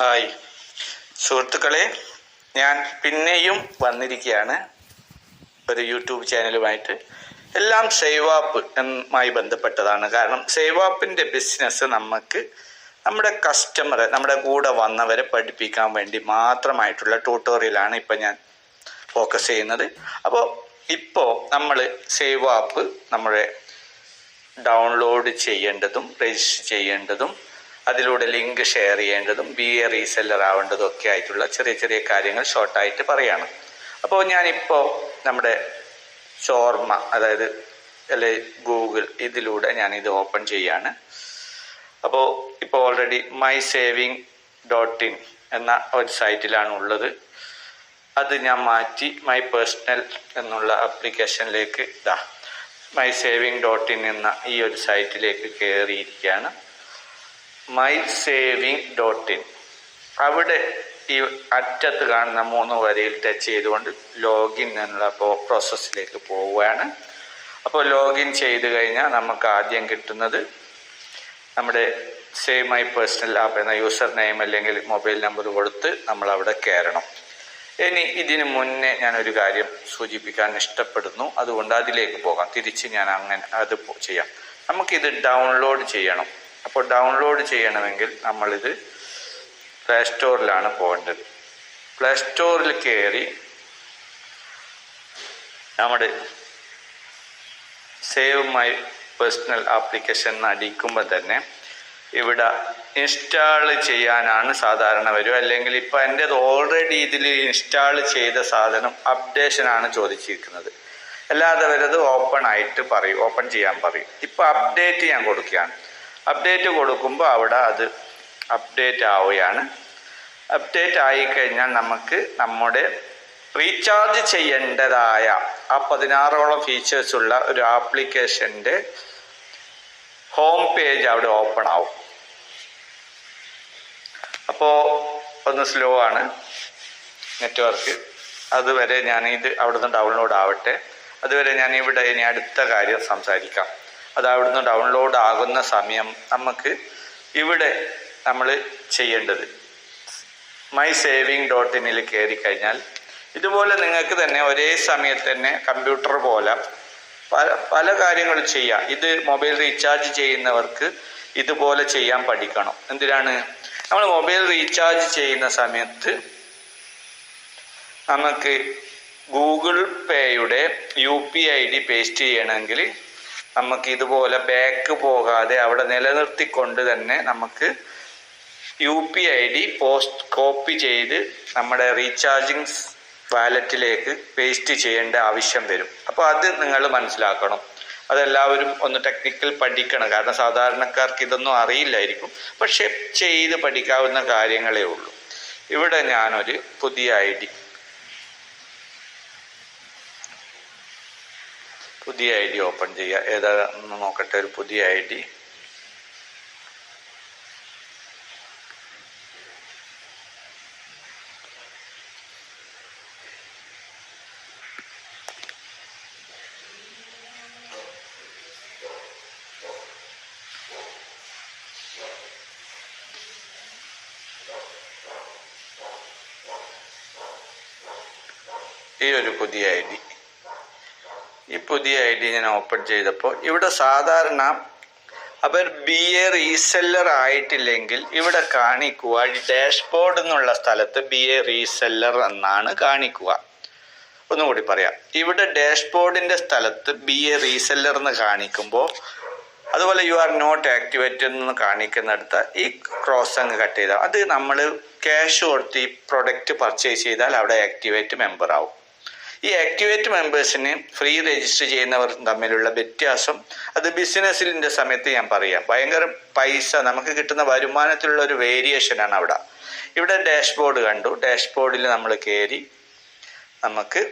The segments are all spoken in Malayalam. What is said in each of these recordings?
ഹായ്. സുഹൃത്തുക്കളെ ഞാൻ പിന്നെയും വന്നിരിക്കുകയാണ് ഒരു യൂട്യൂബ് ചാനലുമായിട്ട്. എല്ലാം സേവ് ആപ്പ് എന്നുമായി ബന്ധപ്പെട്ടതാണ്. കാരണം സേവ് ആപ്പിന്റെ ബിസിനസ് നമുക്ക് നമ്മുടെ കസ്റ്റമർ നമ്മുടെ കൂടെ വന്നവരെ പഠിപ്പിക്കാൻ വേണ്ടി മാത്രമായിട്ടുള്ള ട്യൂട്ടോറിയലാണ് ഇപ്പം ഞാൻ ഫോക്കസ് ചെയ്യുന്നത്. അപ്പോൾ ഇപ്പോൾ നമ്മൾ സേവ് ആപ്പ് നമ്മുടെ ഡൗൺലോഡ് ചെയ്യേണ്ടതും രജിസ്റ്റർ ചെയ്യേണ്ടതും അതിലൂടെ ലിങ്ക് ഷെയർ ചെയ്യേണ്ടതും ബി എ റീസെല്ലർ ആവേണ്ടതും ഒക്കെ ആയിട്ടുള്ള ചെറിയ ചെറിയ കാര്യങ്ങൾ ഷോർട്ടായിട്ട് പറയാണ്. അപ്പോൾ ഞാനിപ്പോൾ നമ്മുടെ ഷോർമ അതായത് അല്ലെ ഗൂഗിൾ ഇതിലൂടെ ഞാനിത് ഓപ്പൺ ചെയ്യാണ്. അപ്പോൾ ഇപ്പോൾ already my saving dot in എന്ന വെബ്സൈറ്റിലാണ് ഉള്ളത്. അത് ഞാൻ മാറ്റി മൈ പേഴ്സണൽ എന്നുള്ള ആപ്ലിക്കേഷനിലേക്ക് ഇതാ മൈ സേവിങ് ഡോട്ട് ഇൻ എന്ന ഈ ഒരു സൈറ്റിലേക്ക് കയറിയിരിക്കുകയാണ് മൈ സേവിങ് ഡോട്ട് ഇൻ. അവിടെ ഈ അറ്റത്ത് കാണുന്ന മൂന്ന് വരിയിൽ ടച്ച് ചെയ്തുകൊണ്ട് ലോഗിൻ എന്നുള്ള പ്രോസസ്സിലേക്ക് പോവുകയാണ്. അപ്പോൾ ലോഗിൻ ചെയ്ത് കഴിഞ്ഞാൽ നമുക്ക് ആദ്യം കിട്ടുന്നത് നമ്മുടെ സേവ് മൈ പേഴ്സണൽ ആപ്പ് എന്ന യൂസർ നെയിം അല്ലെങ്കിൽ മൊബൈൽ നമ്പർ കൊടുത്ത് നമ്മൾ അവിടെ കയറണം. ഇനി ഇതിനു മുന്നേ ഞാനൊരു കാര്യം സൂചിപ്പിക്കാൻ ഇഷ്ടപ്പെടുന്നു. അതുകൊണ്ട് അതിലേക്ക് പോകാം. തിരിച്ച് ഞാൻ അങ്ങനെ അത് ചെയ്യാം. നമുക്കിത് ഡൗൺലോഡ് ചെയ്യണം. അപ്പോൾ ഡൗൺലോഡ് ചെയ്യണമെങ്കിൽ നമ്മളിത് പ്ലേ സ്റ്റോറിലാണ് പോകേണ്ടത്. പ്ലേ സ്റ്റോറിൽ കയറി നമ്മുടെ സേവ് മൈ പേഴ്സണൽ ആപ്ലിക്കേഷൻ അടിക്കുമ്പോൾ തന്നെ ഇവിടെ ഇൻസ്റ്റാൾ ചെയ്യാനാണ് സാധാരണ വരും അല്ലെങ്കിൽ ഇപ്പോൾ എന്റേത് ഓൾറെഡി ഇതിൽ ഇൻസ്റ്റാൾ ചെയ്ത സാധനം അപ്ഡേഷനാണ് ചോദിച്ചിരിക്കുന്നത്. അല്ലാതെ വരത് ഓപ്പൺ ആയിട്ട് പറയും ഓപ്പൺ ചെയ്യാൻ പറയും. ഇപ്പോൾ അപ്ഡേറ്റ് ഞാൻ കൊടുക്കുകയാണ്. അപ്ഡേറ്റ് കൊടുക്കുമ്പോൾ അവിടെ അത് അപ്ഡേറ്റ് ആവുകയാണ്. അപ്ഡേറ്റ് ആയിക്കഴിഞ്ഞാൽ നമുക്ക് നമ്മുടെ റീചാർജ് ചെയ്യേണ്ടതായ ആ പതിനാറോളം ഫീച്ചേഴ്സ് ഉള്ള ഒരു ആപ്ലിക്കേഷന്റെ ഹോം പേജ് അവിടെ ഓപ്പൺ ആവും. അപ്പോൾ ഒന്ന് സ്ലോ ആണ് നെറ്റ്വർക്ക് അതുവരെ ഞാൻ ഇത് അവിടുന്ന് ഡൗൺലോഡ് ആവട്ടെ. അതുവരെ ഞാൻ ഇവിടെ ഇനി അടുത്ത കാര്യം സംസാരിക്കാം. അത് അവിടുന്ന് ഡൗൺലോഡ് ആകുന്ന സമയം നമുക്ക് ഇവിടെ നമ്മൾ ചെയ്യേണ്ടത്. മൈ സേവിങ് ഡോട്ട് ഇനിൽ കയറി കഴിഞ്ഞാൽ ഇതുപോലെ നിങ്ങൾക്ക് തന്നെ ഒരേ സമയത്ത് തന്നെ കമ്പ്യൂട്ടർ പോലെ പല പല കാര്യങ്ങൾ ചെയ്യാം. ഇത് മൊബൈൽ റീചാർജ് ചെയ്യുന്നവർക്ക് ഇതുപോലെ ചെയ്യാൻ പഠിക്കണം. എന്തിനാണ്? നമ്മൾ മൊബൈൽ റീചാർജ് ചെയ്യുന്ന സമയത്ത് നമുക്ക് Google പേയുടെ U P I D paste ചെയ്യണമെങ്കിൽ നമുക്ക് ഇതുപോലെ ബാക്ക് പോകാതെ അവിടെ നിലനിർത്തിക്കൊണ്ട് തന്നെ നമുക്ക് U P I D post copy ചെയ്ത് നമ്മുടെ റീചാർജിങ് വാലറ്റിലേക്ക് പേസ്റ്റ് ചെയ്യേണ്ട ആവശ്യം വരും. അപ്പോൾ അത് നിങ്ങൾ മനസ്സിലാക്കണം. അതെല്ലാവരും ഒന്ന് ടെക്നിക്കൽ പഠിക്കണം. കാരണം സാധാരണക്കാർക്ക് ഇതൊന്നും അറിയില്ലായിരിക്കും. പക്ഷെ ചെയ്ത് പഠിക്കാവുന്ന കാര്യങ്ങളേ ഉള്ളൂ. ഇവിടെ ഞാനൊരു പുതിയ ഐ ഡി പുതിയ ഐ ഡി ഓപ്പൺ ചെയ്യുക. ഏതാ നോക്കട്ടെ ഒരു പുതിയ ഐ ഡി. ഈ ഒരു പുതിയ ഐ ഡി. ഈ പുതിയ ഐ ഡി ഞാൻ ഓപ്പൺ ചെയ്തപ്പോൾ ഇവിടെ സാധാരണ അവർ ബി എ റീസെല്ലർ ആയിട്ടില്ലെങ്കിൽ ഇവിടെ കാണിക്കുക ഡാഷ്ബോർഡ് എന്നുള്ള സ്ഥലത്ത് ബി എ റീസെല്ലർ എന്നാണ് കാണിക്കുക. ഒന്നുകൂടി പറയാം. ഇവിടെ ഡാഷ്ബോർഡിന്റെ സ്ഥലത്ത് ബി എ റീസെല്ലർ എന്ന് കാണിക്കുമ്പോൾ അതുപോലെ യു ആർ നോട്ട് ആക്ടിവേറ്റഡ് എന്ന് കാണിക്കുന്നിടത്ത് ഈ ക്രോസ് അങ്ങ് കട്ട് ചെയ്താൽ അത് നമ്മൾ ക്യാഷ് കൊടുത്ത് ഈ പ്രൊഡക്റ്റ് പർച്ചേസ് ചെയ്താൽ അവിടെ ആക്ടിവേറ്റ് മെമ്പർ ആവും. ഈ ആക്ടിവേറ്റ് മെമ്പേഴ്സിന് ഫ്രീ രജിസ്റ്റർ ചെയ്യുന്നവർ തമ്മിലുള്ള വ്യത്യാസം അത് ബിസിനസ്സിന്റെ സമയത്ത് ഞാൻ പറയാം. ഭയങ്കര പൈസ നമുക്ക് കിട്ടുന്ന വരുമാനത്തിലുള്ള ഒരു വേരിയേഷനാണ് അവിടെ. ഇവിടെ ഡാഷ്ബോർഡ് കണ്ടു. ഡാഷ്ബോർഡിൽ നമ്മൾ കയറി നമുക്ക്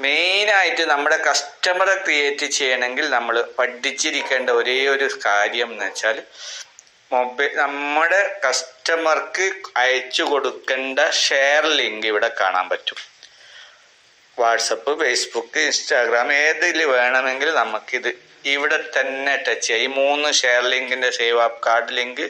മെയിനായിട്ട് നമ്മുടെ കസ്റ്റമറെ ക്രിയേറ്റ് ചെയ്യണമെങ്കിൽ നമ്മൾ പഠിച്ചിരിക്കേണ്ട ഒരേ ഒരു കാര്യം എന്ന് വെച്ചാൽ മൊബൈൽ നമ്മുടെ കസ്റ്റമർക്ക് അയച്ചു കൊടുക്കേണ്ട ഷെയർ ലിങ്ക് ഇവിടെ കാണാൻ പറ്റും. വാട്സപ്പ് ഫേസ്ബുക്ക് ഇൻസ്റ്റാഗ്രാം ഏതിൽ വേണമെങ്കിൽ നമുക്കിത് ഇവിടെ തന്നെ ടച്ച് ചെയ്യാം. ഈ മൂന്ന് share ലിങ്കിന്റെ save app card link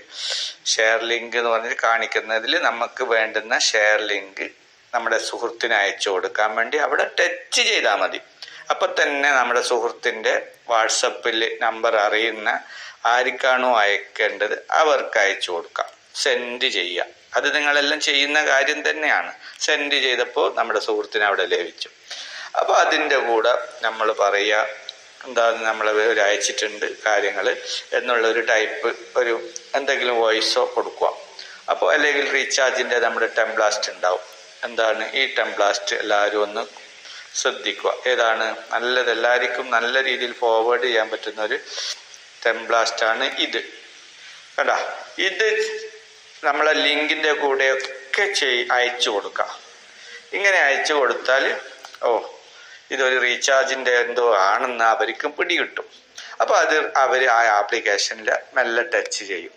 share link എന്ന് പറഞ്ഞിട്ട് കാണിക്കുന്നതിൽ നമുക്ക് വേണ്ടുന്ന ഷെയർ ലിങ്ക് നമ്മുടെ സുഹൃത്തിന് അയച്ചു കൊടുക്കാൻ വേണ്ടി അവിടെ ടച്ച് ചെയ്താൽ മതി. അപ്പൊ തന്നെ നമ്മുടെ സുഹൃത്തിന്റെ വാട്സപ്പിൽ നമ്പർ അറിയുന്ന ആർക്കാണോ അയക്കേണ്ടത് അവർക്ക് അയച്ചു കൊടുക്കാം. സെൻഡ് ചെയ്യുക അത് നിങ്ങളെല്ലാം ചെയ്യുന്ന കാര്യം തന്നെയാണ്. സെൻഡ് ചെയ്തപ്പോൾ നമ്മുടെ സുഹൃത്തിന് അവിടെ ലഭിച്ചു. അപ്പോൾ അതിന്റെ കൂടെ നമ്മൾ പറയുക എന്താ നമ്മൾ അയച്ചിട്ടുണ്ട് കാര്യങ്ങൾ എന്നുള്ള ഒരു ടൈപ്പ് ഒരു എന്തെങ്കിലും വോയിസോ കൊടുക്കുക. അപ്പോൾ അല്ലെങ്കിൽ റീചാർജിന്റെ നമ്മുടെ ടെംപ്ലാസ്റ്റ് ഉണ്ടാവും. എന്താണ് ഈ ടെംപ്ലാസ്റ്റ് എല്ലാവരും ഒന്ന് ശ്രദ്ധിക്കുക. ഏതാണ്? നല്ലത്. എല്ലാവർക്കും നല്ല രീതിയിൽ ഫോർവേഡ് ചെയ്യാൻ പറ്റുന്ന ഒരു ടെംപ്ലാസ്റ്റ് ആണ് ഇത്. കണ്ടാ? ഇത് നമ്മളെ ലിങ്കിന്റെ ഒക്കെ ചെയ് അയച്ചു കൊടുക്കാം. ഇങ്ങനെ അയച്ചു കൊടുത്താൽ ഓ ഇതൊരു റീചാർജിന്റെ എന്തോ ആണെന്ന് അവർക്കും പിടികിട്ടും. അപ്പോൾ അത് അവർ ആ ആപ്ലിക്കേഷനിൽ മെല്ലെ ടച്ച് ചെയ്യും.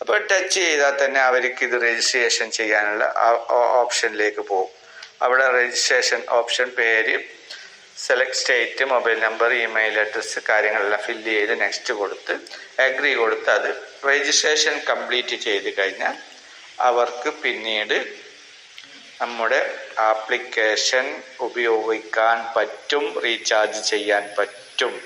അപ്പോൾ ടച്ച് ചെയ്താൽ തന്നെ അവർക്ക് ഇത് രജിസ്ട്രേഷൻ ചെയ്യാനുള്ള ഓപ്ഷനിലേക്ക് പോകും. അവിടെ രജിസ്ട്രേഷൻ ഓപ്ഷൻ പേര് select state mobile number email address കാര്യങ്ങളെല്ലാം ഫില്ല് ചെയ്ത് നെക്സ്റ്റ് കൊടുത്ത് അഗ്രി കൊടുത്ത് അത് രജിസ്ട്രേഷൻ കംപ്ലീറ്റ് ചെയ്ത് കഴിഞ്ഞാൽ അവർക്ക് പിന്നീട് നമ്മുടെ ആപ്ലിക്കേഷൻ ഉപയോഗിക്കാൻ പറ്റും റീചാർജ് ചെയ്യാൻ പറ്റും.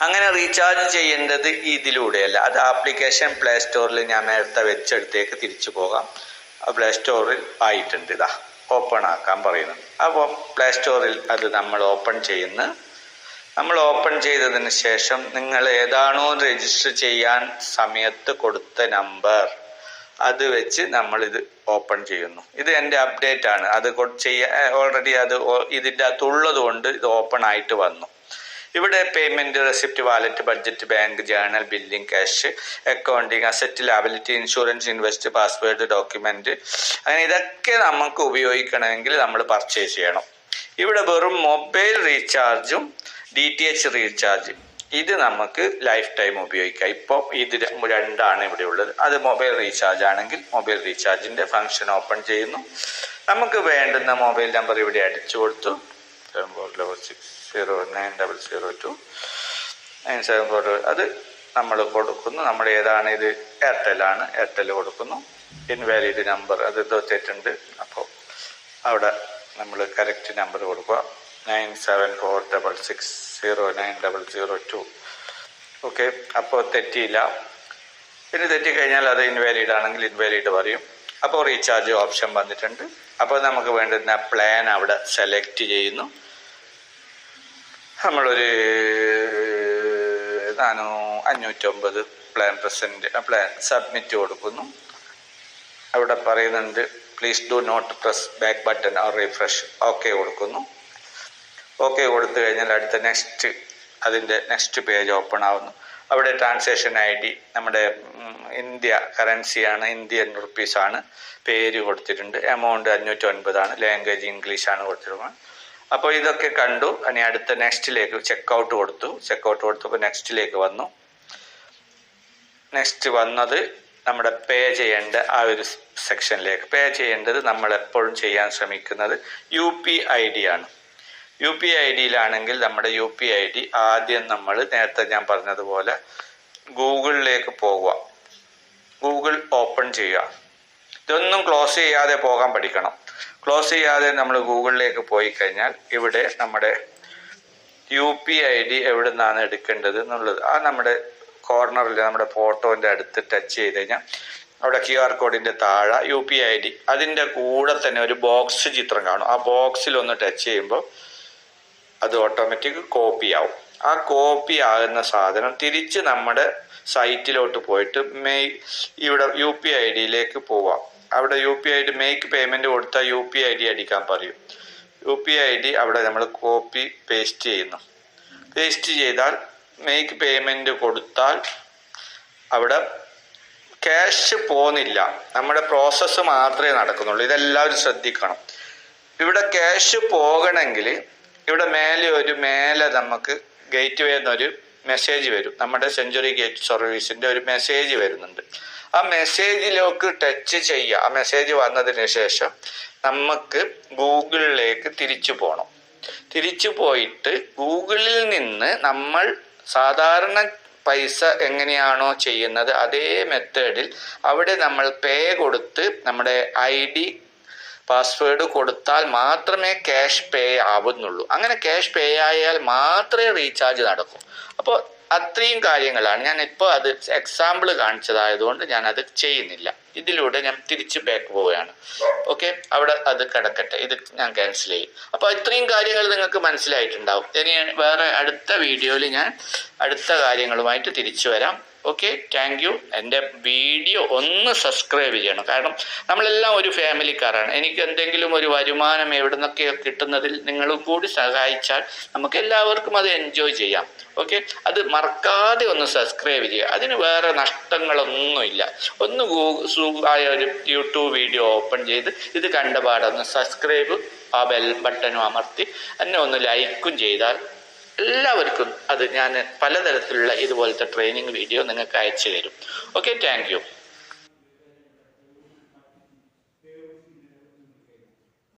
അങ്ങനെ റീചാർജ് ചെയ്യേണ്ടത് ഇതിലൂടെയല്ല. അത് ആപ്ലിക്കേഷൻ പ്ലേ സ്റ്റോറിൽ ഞാൻ നേരത്തെ വെച്ചെടുത്തേക്ക് തിരിച്ചു പോകാം. പ്ലേ സ്റ്റോറിൽ ആയിട്ടുണ്ട്. ഇതാ ഓപ്പൺ ആക്കാൻ പറയുന്നു അപ്പോൾ പ്ലേ സ്റ്റോറിൽ അത് നമ്മൾ ഓപ്പൺ ചെയ്യുന്ന. നമ്മൾ ഓപ്പൺ ചെയ്തതിന് ശേഷം നിങ്ങൾ ഏതാണോ രജിസ്റ്റർ ചെയ്യാൻ സമയത്ത് കൊടുത്ത നമ്പർ അത് വെച്ച് നമ്മൾ ഇത് ഓപ്പൺ ചെയ്യുന്നു. ഇത് എന്റെ അപ്ഡേറ്റ് ആണ്. അത് ചെയ്യാൻ ഓൾറെഡി അത് ഇതിന്റെ അകത്തുള്ളത് കൊണ്ട് ഇത് ഓപ്പൺ ആയിട്ട് വന്നു. ഇവിടെ payment receipt wallet budget bank journal billing cash accounting asset liability insurance invest password document അങ്ങനെ ഇതൊക്കെ നമുക്ക് ഉപയോഗിക്കണമെങ്കിൽ നമ്മൾ പർച്ചേസ് ചെയ്യണം. ഇവിടെ വെറും മൊബൈൽ റീചാർജും ഡി ടി എച്ച് റീചാർജ് ഇത് നമുക്ക് ലൈഫ് ടൈം ഉപയോഗിക്കാം. ഇപ്പോൾ ഇത് രണ്ടാണ് ഇവിടെ ഉള്ളത്. അത് മൊബൈൽ റീചാർജ് ആണെങ്കിൽ മൊബൈൽ റീചാർജിന്റെ ഫംഗ്ഷൻ ഓപ്പൺ ചെയ്യുന്നു. നമുക്ക് വേണ്ടുന്ന മൊബൈൽ നമ്പർ ഇവിടെ അടിച്ചു കൊടുത്തു. Zero nine double zero two nine seven four അത് നമ്മൾ കൊടുക്കുന്നു. നമ്മൾ ഏതാണ് ഇത്? എയർടെൽ ആണ്. എയർടെൽ കൊടുക്കുന്നു. ഇൻവാലിഡ് നമ്പർ അത് തോറ്റിട്ടുണ്ട് അപ്പോൾ അവിടെ നമ്മൾ കറക്റ്റ് നമ്പർ കൊടുക്കുക. Nine seven four double six zero nine double zero two okay അപ്പോൾ തെറ്റിയില്ല. പിന്നെ തെറ്റിക്കഴിഞ്ഞാൽ അത് ഇൻവാലിഡ് ആണെങ്കിൽ ഇൻവാലിഡ് പറയും. അപ്പോൾ റീചാർജ് ഓപ്ഷൻ വന്നിട്ടുണ്ട്. അപ്പോൾ നമുക്ക് വേണ്ടുന്ന പ്ലാൻ അവിടെ സെലക്ട് ചെയ്യുന്നു. നമ്മളൊരു നാനൂ അഞ്ഞൂറ്റൊമ്പത് പ്ലാൻ പ്രസന്റ് പ്ലാൻ സബ്മിറ്റ് കൊടുക്കുന്നു. അവിടെ പറയുന്നുണ്ട് please do not press back button or refresh okay കൊടുക്കുന്നു. ഓക്കെ കൊടുത്തു കഴിഞ്ഞാൽ അടുത്ത നെക്സ്റ്റ് അതിന്റെ നെക്സ്റ്റ് പേജ് ഓപ്പൺ ആവുന്നു. അവിടെ ട്രാൻസാക്ഷൻ ഐ ഡി നമ്മുടെ ഇന്ത്യ കറൻസിയാണ് ഇന്ത്യൻ റുപ്പീസാണ് പേര് കൊടുത്തിട്ടുണ്ട്. എമൗണ്ട് അഞ്ഞൂറ്റി ഒൻപതാണ് ലാംഗ്വേജ് ഇംഗ്ലീഷാണ് കൊടുത്തിരുന്നത് അപ്പോൾ ഇതൊക്കെ കണ്ടു. ഇനി അടുത്ത നെക്സ്റ്റിലേക്ക് ചെക്കൗട്ട് കൊടുത്തു. ചെക്കൗട്ട് കൊടുത്തപ്പോൾ നെക്സ്റ്റിലേക്ക് വന്നു. നെക്സ്റ്റ് വന്നത് നമ്മുടെ പേ ചെയ്യേണ്ട ആ ഒരു സെക്ഷനിലേക്ക് പേ ചെയ്യേണ്ടത് നമ്മൾ എപ്പോഴും ചെയ്യാൻ ശ്രമിക്കുന്നത് യു പി ഐ ഡി ആണ്. യു പി ഐ ഡിയിലാണെങ്കിൽ നമ്മുടെ യു പി ഐ ഡി ആദ്യം നമ്മൾ നേരത്തെ ഞാൻ പറഞ്ഞതുപോലെ ഗൂഗിളിലേക്ക് പോവുക. ഗൂഗിൾ ഓപ്പൺ ചെയ്യുക. ഇതൊന്നും ക്ലോസ് ചെയ്യാതെ പോകാൻ പഠിക്കണം. ക്ലോസ് ചെയ്യാതെ നമ്മൾ ഗൂഗിളിലേക്ക് പോയി കഴിഞ്ഞാൽ ഇവിടെ നമ്മുടെ യു പി ഐ ഡി എവിടെ നിന്നാണ് എടുക്കേണ്ടത് എന്നുള്ളത്. ആ നമ്മുടെ കോർണറിൽ നമ്മുടെ ഫോട്ടോന്റെ അടുത്ത് ടച്ച് ചെയ്ത് കഴിഞ്ഞാൽ അവിടെ ക്യു ആർ കോഡിന്റെ താഴെ യു പി ഐ ഡി അതിന്റെ കൂടെ തന്നെ ഒരു ബോക്സ് ചിത്രം കാണും. ആ ബോക്സിൽ ഒന്ന് ടച്ച് ചെയ്യുമ്പോൾ അത് ഓട്ടോമാറ്റിക് കോപ്പി ആവും. ആ കോപ്പി ആകുന്ന സാധനം തിരിച്ച് നമ്മുടെ സൈറ്റിലോട്ട് പോയിട്ട് മെയ് ഇവിടെ യു പി ഐ ഡിയിലേക്ക് പോവാം. അവിടെ U P I D make payment കൊടുത്താൽ യു പി ഐ ഡി അടിക്കാൻ പറയും. യു പി ഐ ഡി അവിടെ നമ്മൾ കോപ്പി പേസ്റ്റ് ചെയ്യുന്നു. പേസ്റ്റ് ചെയ്താൽ മേക്ക് പേയ്മെന്റ് കൊടുത്താൽ അവിടെ ക്യാഷ് പോകുന്നില്ല നമ്മുടെ പ്രോസസ്സ് മാത്രമേ നടക്കുന്നുള്ളൂ. ഇതെല്ലാവരും ശ്രദ്ധിക്കണം. ഇവിടെ ക്യാഷ് പോകണമെങ്കിൽ ഇവിടെ മേലെ ഒരു മേലെ നമുക്ക് ഗേറ്റ് വേ എന്നൊരു മെസ്സേജ് വരും. നമ്മുടെ സെഞ്ചുറി ഗേറ്റ് സർവീസിന്റെ ഒരു മെസ്സേജ് വരുന്നുണ്ട്. ആ മെസ്സേജിലേക്ക് ടച്ച് ചെയ്യുക. ആ മെസ്സേജ് വന്നതിന് ശേഷം നമുക്ക് ഗൂഗിളിലേക്ക് തിരിച്ചു പോകണം തിരിച്ചു പോയിട്ട് ഗൂഗിളിൽ നിന്ന് നമ്മൾ സാധാരണ പൈസ എങ്ങനെയാണോ ചെയ്യുന്നത് അതേ മെത്തേഡിൽ അവിടെ നമ്മൾ പേ കൊടുത്ത് നമ്മുടെ ഐ ഡി പാസ്വേഡ് കൊടുത്താൽ മാത്രമേ ക്യാഷ് പേ ആവുന്നുള്ളൂ. അങ്ങനെ ക്യാഷ് പേ ആയാൽ മാത്രമേ റീചാർജ് നടക്കൂ. അപ്പോൾ അത്രയും കാര്യങ്ങളാണ്. ഞാൻ ഇപ്പോൾ അത് എക്സാമ്പിൾ കാണിച്ചതായതുകൊണ്ട് ഞാൻ അത് ചെയ്യുന്നില്ല. ഇതിലൂടെ ഞാൻ തിരിച്ച് ബാക്ക് പോവുകയാണ്. ഓക്കെ അവിടെ അത് കിടക്കട്ടെ. ഇത് ഞാൻ ക്യാൻസൽ ചെയ്യും. അപ്പോൾ ഇത്രയും കാര്യങ്ങൾ നിങ്ങൾക്ക് മനസ്സിലായിട്ടുണ്ടാവും. ഇനി വേറെ അടുത്ത വീഡിയോയിൽ ഞാൻ അടുത്ത കാര്യങ്ങളുമായിട്ട് തിരിച്ചു വരാം. ഓക്കെ താങ്ക് യു എന്റെ വീഡിയോ ഒന്ന് സബ്സ്ക്രൈബ് ചെയ്യണം. കാരണം നമ്മളെല്ലാം ഒരു ഫാമിലിക്കാരാണ് എനിക്ക് എന്തെങ്കിലും ഒരു വരുമാനം എവിടെ നിന്നൊക്കെയോ കിട്ടുന്നതിൽ നിങ്ങൾ കൂടി സഹായിച്ചാൽ നമുക്ക് എല്ലാവർക്കും അത് എൻജോയ് ചെയ്യാം. ഓക്കെ അത് മറക്കാതെ ഒന്ന് സബ്സ്ക്രൈബ് ചെയ്യുക. അതിന് വേറെ നഷ്ടങ്ങളൊന്നുമില്ല ഒന്ന് സുഖമായ ഒരു യൂട്യൂബ് വീഡിയോ ഓപ്പൺ ചെയ്ത് ഇത് കണ്ട കണ്ടപാടൊന്ന് സബ്സ്ക്രൈബ് ആ ബെൽ ബട്ടനും അമർത്തി എന്നെ ഒന്ന് ലൈക്കും ചെയ്താൽ എല്ലാവർക്കും അത് ഞാൻ പലതരത്തിലുള്ള ഇതുപോലത്തെ ട്രെയിനിങ് വീഡിയോ നിങ്ങൾക്ക് അയച്ചു തരും. Okay thank